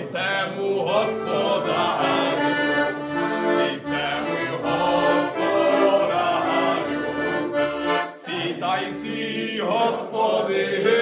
Вінцем у Господа, вінцем у Господа, ці тайці, Господи.